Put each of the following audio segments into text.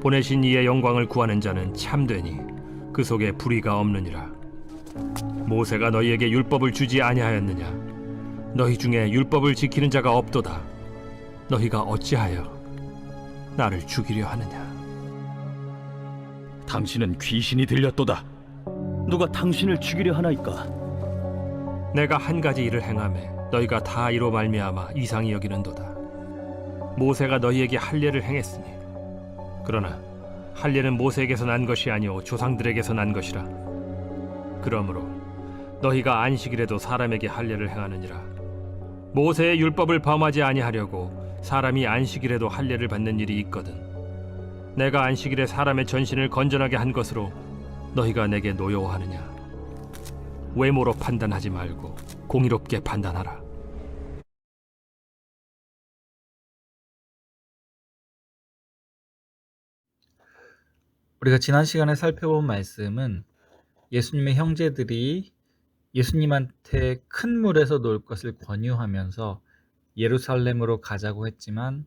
보내신 이의 영광을 구하는 자는 참되니 그 속에 불의가 없느니라. 모세가 너희에게 율법을 주지 아니하였느냐? 너희 중에 율법을 지키는 자가 없도다. 너희가 어찌하여 나를 죽이려 하느냐? 당신은 귀신이 들렸도다. 누가 당신을 죽이려 하나이까? 내가 한 가지 일을 행함에 너희가 다 이로 말미암아 이상히 여기는도다. 모세가 너희에게 할례를 행했으니 그러나 할례는 모세에게서 난 것이 아니오 조상들에게서 난 것이라. 그러므로 너희가 안식일에도 사람에게 할례를 행하느니라. 모세의 율법을 범하지 아니하려고 사람이 안식일에도 할례를 받는 일이 있거든. 내가 안식일에 사람의 전신을 건전하게 한 것으로 너희가 내게 노여워하느냐? 외모로 판단하지 말고 공의롭게 판단하라. 우리가 지난 시간에 살펴본 말씀은 예수님의 형제들이 예수님한테 큰 물에서 놀 것을 권유하면서 예루살렘으로 가자고 했지만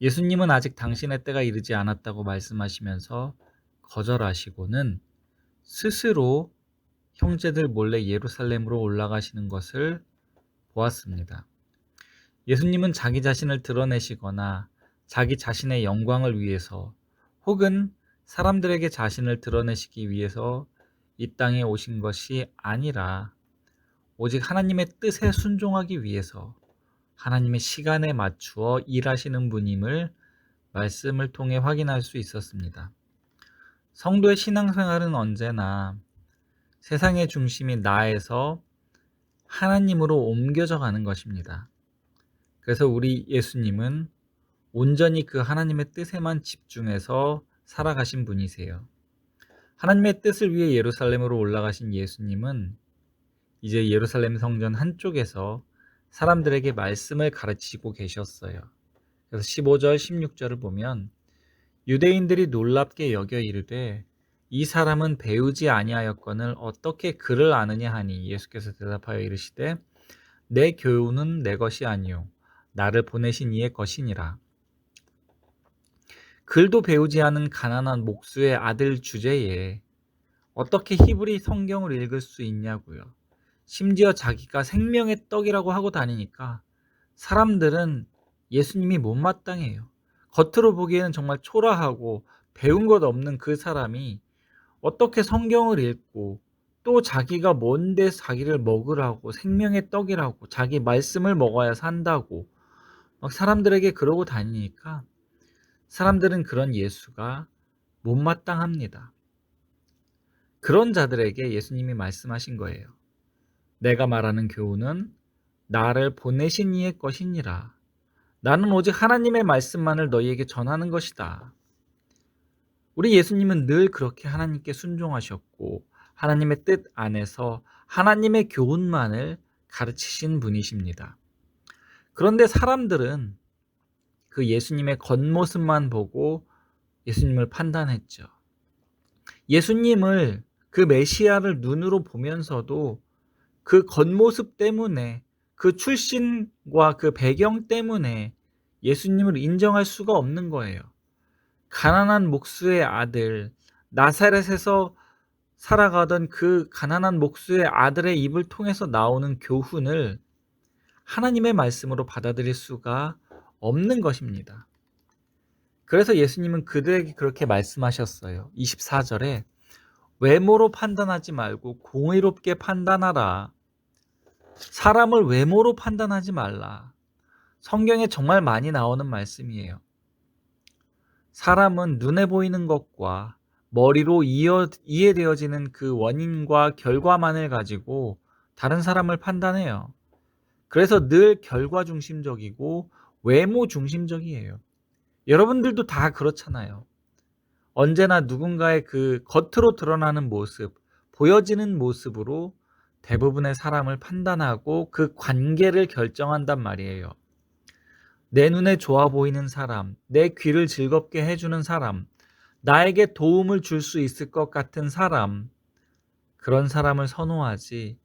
예수님은 아직 당신의 때가 이르지 않았다고 말씀하시면서 거절하시고는 스스로 형제들 몰래 예루살렘으로 올라가시는 것을 보았습니다. 예수님은 자기 자신을 드러내시거나 자기 자신의 영광을 위해서 혹은 사람들에게 자신을 드러내시기 위해서 이 땅에 오신 것이 아니라 오직 하나님의 뜻에 순종하기 위해서 하나님의 시간에 맞추어 일하시는 분임을 말씀을 통해 확인할 수 있었습니다. 성도의 신앙생활은 언제나 세상의 중심이 나에서 하나님으로 옮겨져 가는 것입니다. 그래서 우리 예수님은 온전히 그 하나님의 뜻에만 집중해서 살아가신 분이세요. 하나님의 뜻을 위해 예루살렘으로 올라가신 예수님은 이제 예루살렘 성전 한쪽에서 사람들에게 말씀을 가르치고 계셨어요. 그래서 15절, 16절을 보면 유대인들이 놀랍게 여겨 이르되 이 사람은 배우지 아니하였거늘 어떻게 글을 아느냐 하니 예수께서 대답하여 이르시되 내 교훈은 내 것이 아니요 나를 보내신 이의 것이니라. 글도 배우지 않은 가난한 목수의 아들 주제에 어떻게 히브리 성경을 읽을 수 있냐고요. 심지어 자기가 생명의 떡이라고 하고 다니니까 사람들은 예수님이 못마땅해요. 겉으로 보기에는 정말 초라하고 배운 것 없는 그 사람이 어떻게 성경을 읽고 또 자기가 뭔데 자기를 먹으라고 생명의 떡이라고 자기 말씀을 먹어야 산다고 막 사람들에게 그러고 다니니까 사람들은 그런 예수가 못마땅합니다. 그런 자들에게 예수님이 말씀하신 거예요. 내가 말하는 교훈은 나를 보내신 이의 것이니라. 나는 오직 하나님의 말씀만을 너희에게 전하는 것이다. 우리 예수님은 늘 그렇게 하나님께 순종하셨고 하나님의 뜻 안에서 하나님의 교훈만을 가르치신 분이십니다. 그런데 사람들은 그 예수님의 겉모습만 보고 예수님을 판단했죠. 예수님을 그 메시아를 눈으로 보면서도 그 겉모습 때문에 그 출신과 그 배경 때문에 예수님을 인정할 수가 없는 거예요. 가난한 목수의 아들, 나사렛에서 살아가던 그 가난한 목수의 아들의 입을 통해서 나오는 교훈을 하나님의 말씀으로 받아들일 수가 없는 것입니다. 그래서 예수님은 그들에게 그렇게 말씀하셨어요. 24절에 외모로 판단하지 말고 공의롭게 판단하라. 사람을 외모로 판단하지 말라. 성경에 정말 많이 나오는 말씀이에요. 사람은 눈에 보이는 것과 머리로 이어, 이해되어지는 그 원인과 결과만을 가지고 다른 사람을 판단해요. 그래서 늘 결과 중심적이고 외모 중심적이에요. 여러분들도 다 그렇잖아요. 언제나 누군가의 그 겉으로 드러나는 모습, 보여지는 모습으로 대부분의 사람을 판단하고 그 관계를 결정한단 말이에요. 내 눈에 좋아 보이는 사람, 내 귀를 즐겁게 해주는 사람, 나에게 도움을 줄 수 있을 것 같은 사람, 그런 사람을 선호하지,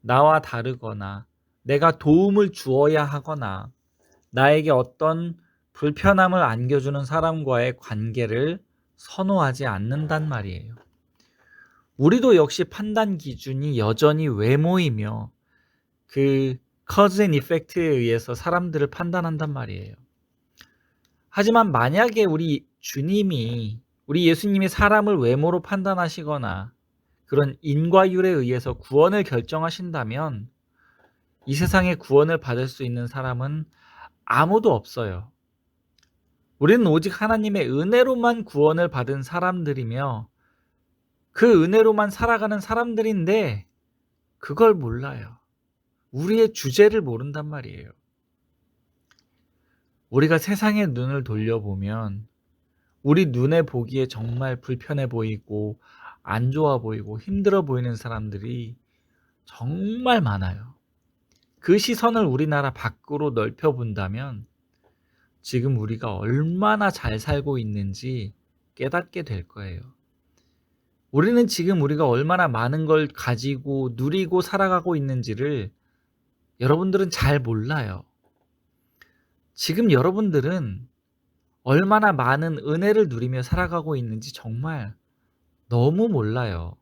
나와 다르거나, 내가 도움을 주어야 하거나, 나에게 어떤 불편함을 안겨주는 사람과의 관계를 선호하지 않는단 말이에요. 우리도 역시 판단 기준이 여전히 외모이며 그 커즈 앤 이펙트에 의해서 사람들을 판단한단 말이에요. 하지만 만약에 우리 주님이 우리 예수님이 사람을 외모로 판단하시거나 그런 인과율에 의해서 구원을 결정하신다면 이 세상에 구원을 받을 수 있는 사람은 아무도 없어요. 우리는 오직 하나님의 은혜로만 구원을 받은 사람들이며 그 은혜로만 살아가는 사람들인데 그걸 몰라요. 우리의 주제를 모른단 말이에요. 우리가 세상의 눈을 돌려보면 우리 눈에 보기에 정말 불편해 보이고 안 좋아 보이고 힘들어 보이는 사람들이 정말 많아요. 그 시선을 우리나라 밖으로 넓혀 본다면 지금 우리가 얼마나 잘 살고 있는지 깨닫게 될 거예요. 우리는 지금 우리가 얼마나 많은 걸 가지고 누리고 살아가고 있는지를 여러분들은 잘 몰라요. 지금 여러분들은 얼마나 많은 은혜를 누리며 살아가고 있는지 정말 너무 몰라요.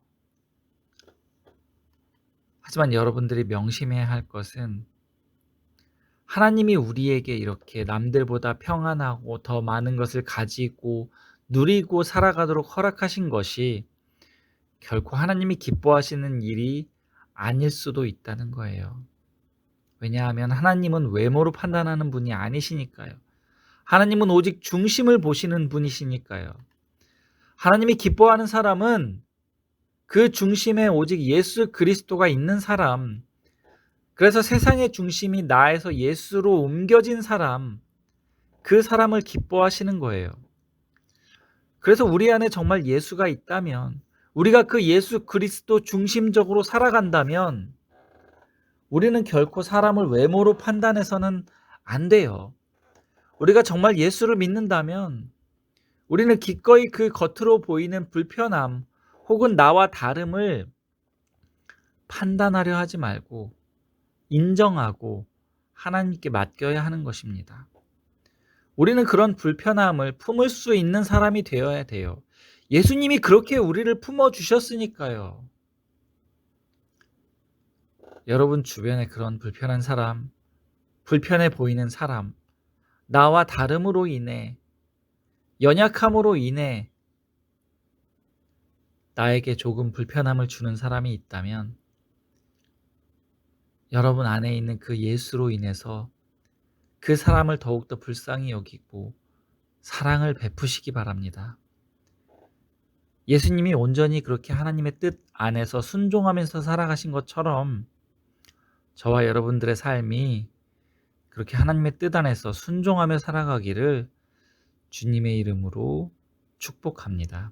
하지만 여러분들이 명심해야 할 것은 하나님이 우리에게 이렇게 남들보다 평안하고 더 많은 것을 가지고 누리고 살아가도록 허락하신 것이 결코 하나님이 기뻐하시는 일이 아닐 수도 있다는 거예요. 왜냐하면 하나님은 외모로 판단하는 분이 아니시니까요. 하나님은 오직 중심을 보시는 분이시니까요. 하나님이 기뻐하는 사람은 그 중심에 오직 예수 그리스도가 있는 사람, 그래서 세상의 중심이 나에서 예수로 옮겨진 사람, 그 사람을 기뻐하시는 거예요. 그래서 우리 안에 정말 예수가 있다면, 우리가 그 예수 그리스도 중심적으로 살아간다면, 우리는 결코 사람을 외모로 판단해서는 안 돼요. 우리가 정말 예수를 믿는다면, 우리는 기꺼이 그 겉으로 보이는 불편함 혹은 나와 다름을 판단하려 하지 말고 인정하고 하나님께 맡겨야 하는 것입니다. 우리는 그런 불편함을 품을 수 있는 사람이 되어야 돼요. 예수님이 그렇게 우리를 품어 주셨으니까요. 여러분 주변에 그런 불편한 사람, 불편해 보이는 사람, 나와 다름으로 인해, 연약함으로 인해 나에게 조금 불편함을 주는 사람이 있다면 여러분 안에 있는 그 예수로 인해서 그 사람을 더욱더 불쌍히 여기고 사랑을 베푸시기 바랍니다. 예수님이 온전히 그렇게 하나님의 뜻 안에서 순종하면서 살아가신 것처럼 저와 여러분들의 삶이 그렇게 하나님의 뜻 안에서 순종하며 살아가기를 주님의 이름으로 축복합니다.